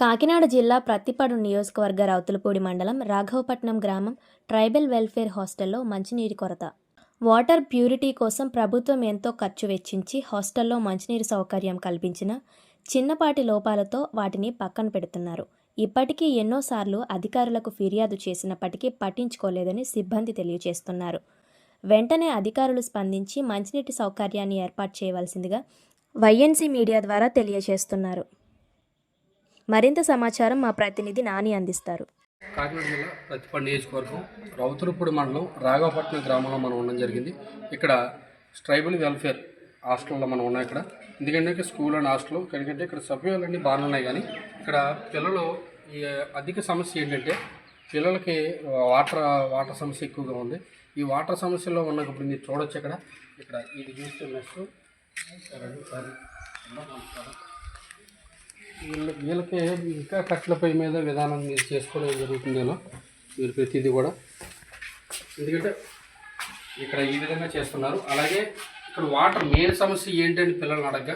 కాకినాడ జిల్లా ప్రత్తిపాడు నియోజకవర్గ రౌతులపూడి మండలం రాఘవపట్నం గ్రామం ట్రైబల్ వెల్ఫేర్ హాస్టల్లో మంచినీటి కొరత. వాటర్ ప్యూరిటీ కోసం ప్రభుత్వం ఎంతో ఖర్చు వెచ్చించి హాస్టల్లో మంచినీరు సౌకర్యం కల్పించిన చిన్నపాటి లోపాలతో వాటిని పక్కన పెడుతున్నారు. ఇప్పటికీ ఎన్నోసార్లు అధికారులకు ఫిర్యాదు చేసినప్పటికీ పట్టించుకోలేదని సిబ్బంది తెలియజేస్తున్నారు. వెంటనే అధికారులు స్పందించి మంచినీటి సౌకర్యాన్ని ఏర్పాటు చేయవలసిందిగా వైఎన్సీ మీడియా ద్వారా తెలియజేస్తున్నారు. మరింత సమాచారం మా ప్రతినిధి నాని అందిస్తారు. కాకినాడ జిల్లా ప్రతిపడి నియోజకవర్గం రౌతులపూడి మండలం రాఘవపట్నం గ్రామంలో మనం ఉండడం జరిగింది. ఇక్కడ ట్రైబల్ వెల్ఫేర్ హాస్టల్లో మనం ఉన్నాం ఇక్కడ. ఎందుకంటే స్కూల్ అండ్ హాస్టల్ ఎందుకంటే ఇక్కడ సభ్యులన్నీ బాగానే ఉన్నాయి కానీ ఇక్కడ పిల్లలు ఈ అధిక సమస్య ఏంటంటే పిల్లలకి వాటర్ వాటర్ సమస్య ఎక్కువగా ఉంది. ఈ వాటర్ సమస్యలో ఉన్న ఇప్పుడు మీరు చూడొచ్చు ఇక్కడ. ఇక్కడ ఇది చూస్తే నెక్స్ట్. వీళ్ళ వీళ్ళకి ఇంకా కట్లపై మీద విధానం మీరు చేసుకోవడం జరుగుతుందేమో మీరు ప్రతిదీ కూడా. ఎందుకంటే ఇక్కడ ఈ విధంగా చేస్తున్నారు. అలాగే ఇక్కడ వాటర్ మెయిన్ సమస్య ఏంటని పిల్లల్ని అడగ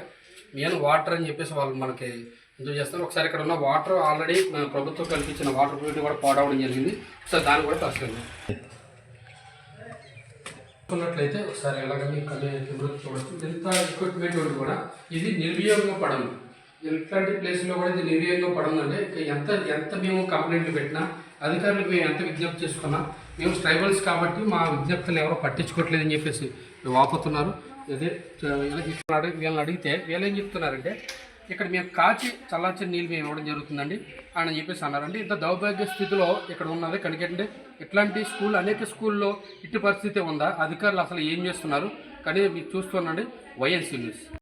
మెయిన్ వాటర్ అని చెప్పేసి వాళ్ళు మనకి ఎంజాయ్ చేస్తారు? ఒకసారి ఇక్కడ ఉన్న వాటర్ ఆల్రెడీ మన ప్రభుత్వం కల్పించిన వాటర్ ప్యూరిటీ కూడా పాడవడం జరిగింది. ఒకసారి దాన్ని కూడా తీసుకెళ్ళాం చూసుకున్నట్లయితే ఒకసారి ఎలాగ మీకు చూడవచ్చు ఎంత ఎక్విప్మెంట్ కూడా ఇది నిర్వియోగపడము ఇట్లాంటి ప్లేస్లో కూడా ఇది నిర్వియోగంగా పడుందంటే ఎంత ఎంత మేము కంప్లైంట్లు పెట్టినా అధికారులకు మేము ఎంత విజ్ఞప్తి చేసుకున్నా మేము ట్రైబల్స్ కాబట్టి మా విజ్ఞప్తులు ఎవరో పట్టించుకోవట్లేదని చెప్పేసి వాపోతున్నారు అదే వీళ్ళకి అడిగి వీళ్ళని అడిగితే వీళ్ళు ఏం చెప్తున్నారంటే ఇక్కడ మేము కాచి చల్లార్చిన నీళ్ళు మేము ఇవ్వడం జరుగుతుందండి అని చెప్పేసి అన్నారండి. ఇంత దౌర్భాగ్య స్థితిలో ఇక్కడ ఉన్నది కనుకంటే ఇట్లాంటి స్కూల్ అనేక స్కూల్లో ఇట్టి పరిస్థితి ఉందా? అధికారులు అసలు ఏం చేస్తున్నారు? కానీ మీరు చూస్తున్నాండి వైఎన్సీ న్యూస్